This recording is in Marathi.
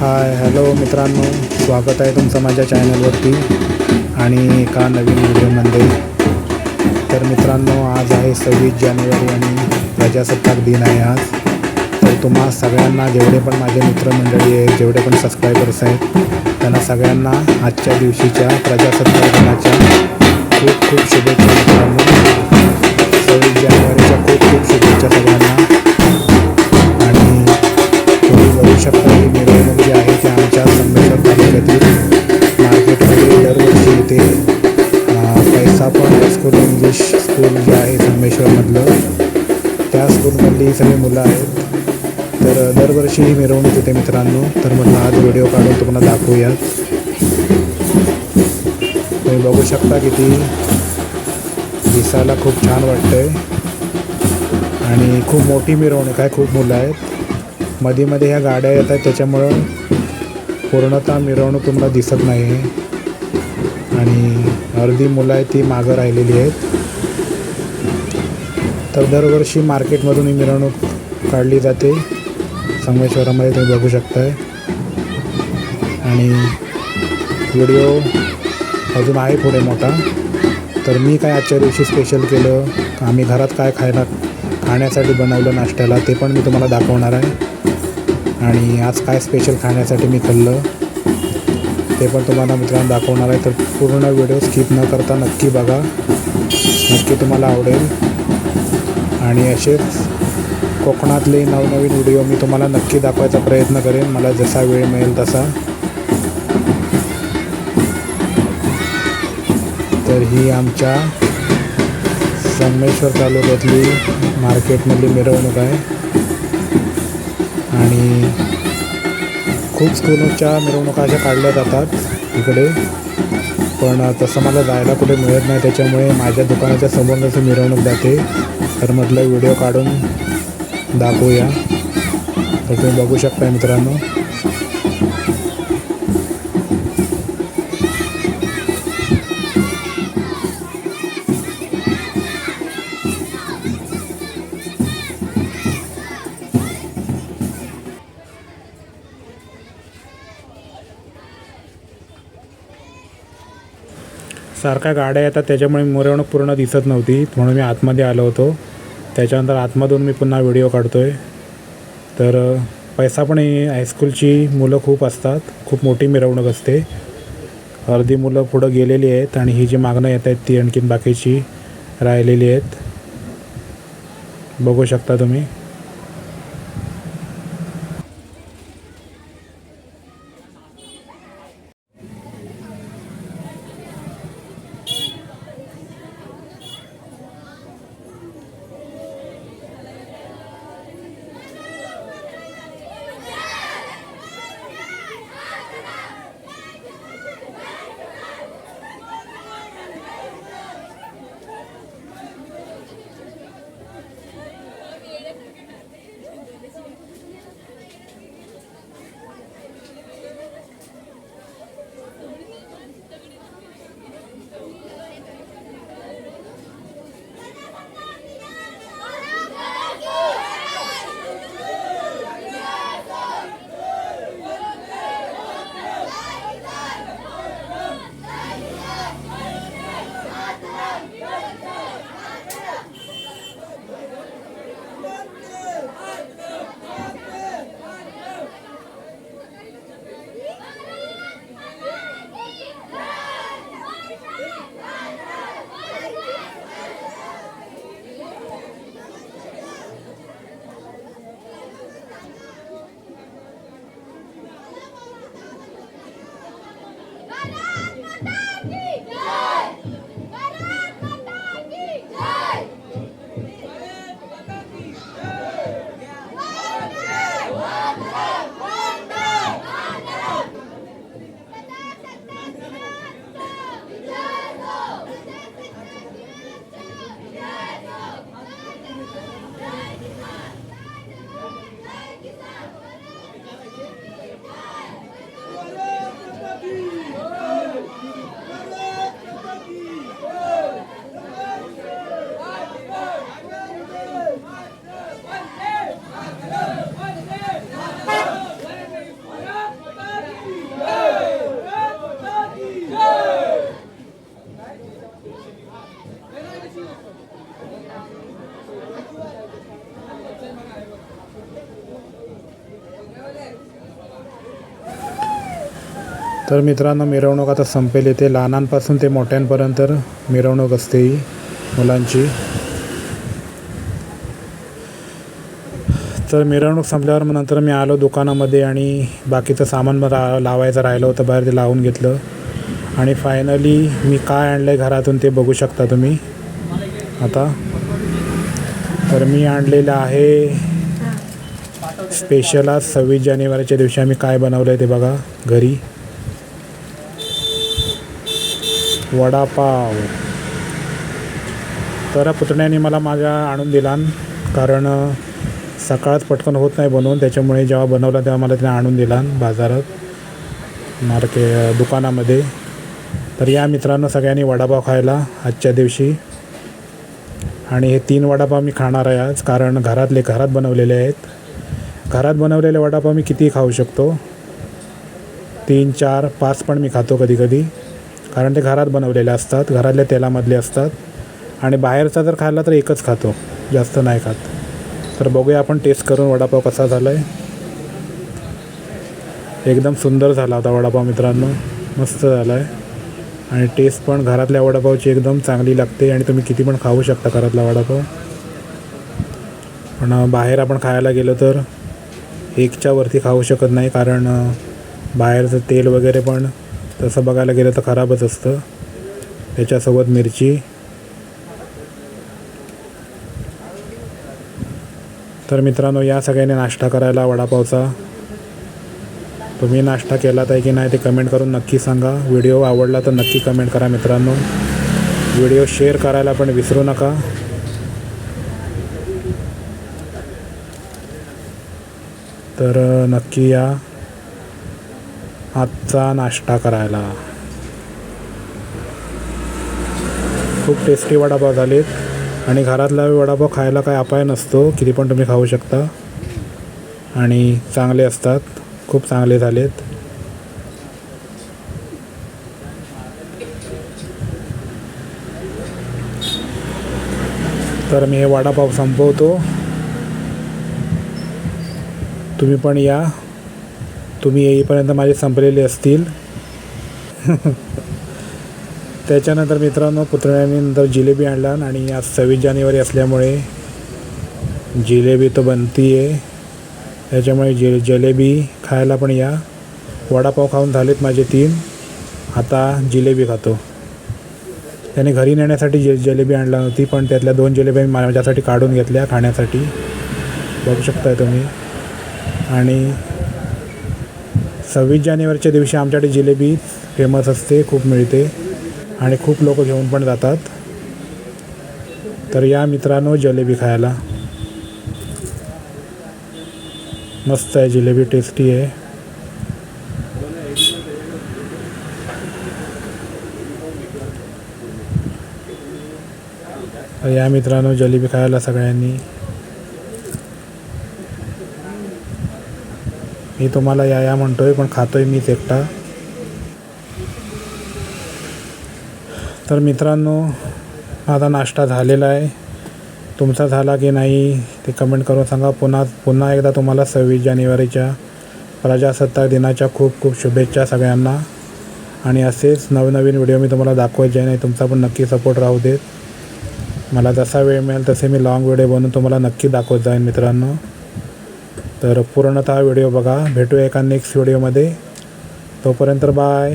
हाय हॅलो मित्रांनो स्वागत आहे तुमचं माझ्या चॅनलवरती आणि एका नवीन व्हिडिओमध्ये. तर मित्रांनो आज आहे सव्वीस जानेवारी आणि प्रजासत्ताक दिन आहे आज. तर तुम्हा सगळ्यांना जेवढे पण माझे मित्रमंडळी आहेत जेवढे पण सबस्क्रायबर्स आहेत त्यांना सगळ्यांना आजच्या दिवशीच्या प्रजासत्ताक दिनाच्या खूप खूप शुभेच्छा मित्रांनो. सव्वीस जानेवारीच्या खूप खूप शुभेच्छा सगळ्यांना. तुम्ही शकता. की मिरवणूक जी आहे ती आमच्या संमेश्वर तालुक्यातील मार्केटमध्ये दरवर्षी येते. पैसा पण हायस्कूल इंग्लिश स्कूल जे आहे संमेश्वरमधलं त्या स्कूलमधली सगळी मुलं आहेत. तर दरवर्षी ही मिरवणूक येते मित्रांनो. तर म्हटलं आज व्हिडिओ काढून तुम्हाला दाखवूयात तुम्ही बघू शकता किती दिसायला खूप छान वाटतंय. आणि खूप मोठी मिरवणूक आहे खूप मुलं आहेत. मध्ये मध्ये ह्या गाड्या येत आहेत त्याच्यामुळं पूर्णतः मिरवणूक तुम्हाला दिसत नाही आहे आणि अर्धी मुलं आहेत ती मागं राहिलेली आहेत. तर दरवर्षी मार्केटमधून ही मिरवणूक काढली जाते. संगमेश्वरामध्ये तुम्ही बघू शकताय. आणि व्हिडिओ अजून आहे पुढे मोठा. तर मी काय आजच्या दिवशी स्पेशल केलं? आम्ही घरात काय खायला खाण्यासाठी बनवलं नाश्त्याला ते पण मी तुम्हाला दाखवणार आहे. आणि आज काय स्पेशल खाण्यासाठी मी खाल्लं ते पण तुम्हाला मित्रांनो दाखवणार आहे. तर पूर्ण व्हिडिओ स्किप न करता नक्की बघा. नक्की तुम्हाला आवडेल. आणि असेच कोकणातले नवनवीन व्हिडिओ मी तुम्हाला नक्की दाखवायचा प्रयत्न करेन. मला जसा वेळ मिळेल तसा. तर ही आमच्या संगमेश्वर तालुक्यातली मार्केटमधली मिरवणूक आहे. आणि खूप स्कूलच्या मिरवणुका अशा काढल्या जातात इकडे. पण तसं मला जायला कुठे मिळत नाही त्याच्यामुळे माझ्या दुकानाच्या समोरची मिरवणूक जाते तर म्हटलं व्हिडिओ काढून दाखवूया. तर तुम्ही बघू शकता मित्रांनो. सारख्या गाड्या येतात त्याच्यामुळे मिरवणूक पूर्ण दिसत नव्हती म्हणून मी आतमध्ये आलो होतो. त्याच्यानंतर आतमधून मी पुन्हा व्हिडिओ काढतो आहे तर पैसा पण हायस्कूलची मुलं खूप असतात. खूप मोठी मिरवणूक असते. अर्धी मुलं पुढं गेलेली आहेत आणि ही जी मागणं येत आहेत ती आणखीन बाकीची राहिलेली आहेत. बघू शकता तुम्ही. तर मित्रांनो मिरवणूक आता संपेल येते लहानांपासून ते मोठ्यांपर्यंत मिरवणूक असते ही मुलांची. तर मिरवणूक संपल्यावर मग नंतर मी आलो दुकानामध्ये आणि बाकीचं सामान मला लावायचं राहिलं होतं बाहेर ते लावून घेतलं. आणि फायनली मी काय आणलं आहे घरातून ते बघू शकता तुम्ही. आता तर मी आणलेलं आहे स्पेशल आज सव्वीस जानेवारीच्या दिवशी आम्ही काय बनवलं आहे ते बघा घरी. वडापाव. तर पुतण्याने मला माझ्या आणून दिला कारण सकाळच पटकन होत नाही बनवून त्याच्यामुळे जेव्हा बनवला तेव्हा मला त्याने आणून दिला मार्केट मार्के दुकानामध्ये. तर या मित्रांनो सगळ्यांनी वडापाव खायला आजच्या दिवशी. आणि हे तीन वडापाव मी खाणार आहे आज कारण घरातले घरात बनवलेले आहेत. घरात बनवलेले वडापाव मी किती खाऊ शकतो. तीन चार पाच पण मी खातो कधी कधी कारण ते घरात बनवलेले असतात घरातल्या तेलामधले असतात. आणि बाहेरचा जर खाल्ला तर एकच खातो जास्त नाही खात. तर बघूया आपण टेस्ट करून वडापाव कसा झाला आहे एकदम सुंदर झाला होता वडापाव मित्रांनो मस्त झाला आहे आणि टेस्ट पण घरातल्या वडापावची एकदम चांगली लागते आणि तुम्ही किती पण खाऊ शकता घरातला वडापाव. पण बाहेर आपण खायला गेलो तर एकच्यावरती खाऊ शकत नाही कारण बाहेरचं तेल वगैरे पण तसं बघायला गेलं तर खराबच असतं. त्याच्यासोबत मिरची. तर मित्रांनो या सगळ्यांनी नाश्ता करायला वडापावचा. तुम्ही नाश्ता केलात आहे की नाही ते कमेंट करून नक्की सांगा. व्हिडिओ आवडला तर नक्की कमेंट करा मित्रांनो. व्हिडिओ शेअर करायला पण विसरू नका. तर नक्की या. आजचा नाश्ता करायला. खूप टेस्टी वडापाव झालेत. आणि घरातला वडापाव खायला काय अपाय नसतो किती पण तुम्ही खाऊ शकता. आणि चांगले असतात. खूप चांगले झालेत. तर मी हे वडापाव संपवतो. तुम्ही पण या. तुम्ही येईपर्यंत माझे संपलेले असतील. त्याच्यानंतर मित्रांनो पुतळ्याने नंतर जिलेबी आणला आणि आज सव्वीस जानेवारी असल्यामुळे जिलेबी तर बनती आहे त्याच्यामुळे जे जलेबी खायला पण या. वडापाव खाऊन झालेत माझे तीन. आता जिलेबी खातो. त्याने घरी नेण्यासाठी जे जिलेबी आणला होती पण त्यातल्या दोन जिलेबी माझ्यासाठी काढून घेतल्या खाण्यासाठी. बघू शकताय तुम्ही. आणि सव्वीस जानेवारीच्या दिवशी आमच्याकडे जिलेबी फेमस असते खूप मिळते आणि खूप लोक घेऊन पण जातात. तर या मित्रांनो जिलेबी खायला. मस्त आहे जिलेबी टेस्टी आहे. तर या मित्रांनो जलेबी खायला सगळ्यांनी. मी तुम्हाला या या म्हणतोय पण खातोय मीच एकटा. तर मित्रांनो माझा नाश्ता झालेला आहे. तुमचा झाला की नाही ते कमेंट करून सांगा. पुन्हा पुन्हा एकदा तुम्हाला सव्वीस जानेवारीच्या प्रजासत्ताक दिनाच्या खूप खूप शुभेच्छा सगळ्यांना. आणि असेच नवनवीन व्हिडिओ मी तुम्हाला दाखवत जाईन आणि तुमचा पण नक्की सपोर्ट राहू देत. मला जसा वेळ मिळेल तसे मी लॉंग व्हिडिओ बनवून तुम्हाला नक्की दाखवत जाईन मित्रांनो. तर पूर्णतः व्हिडिओ बघा. भेटूया एका नेक्स्ट व्हिडिओमध्ये तोपर्यंत बाय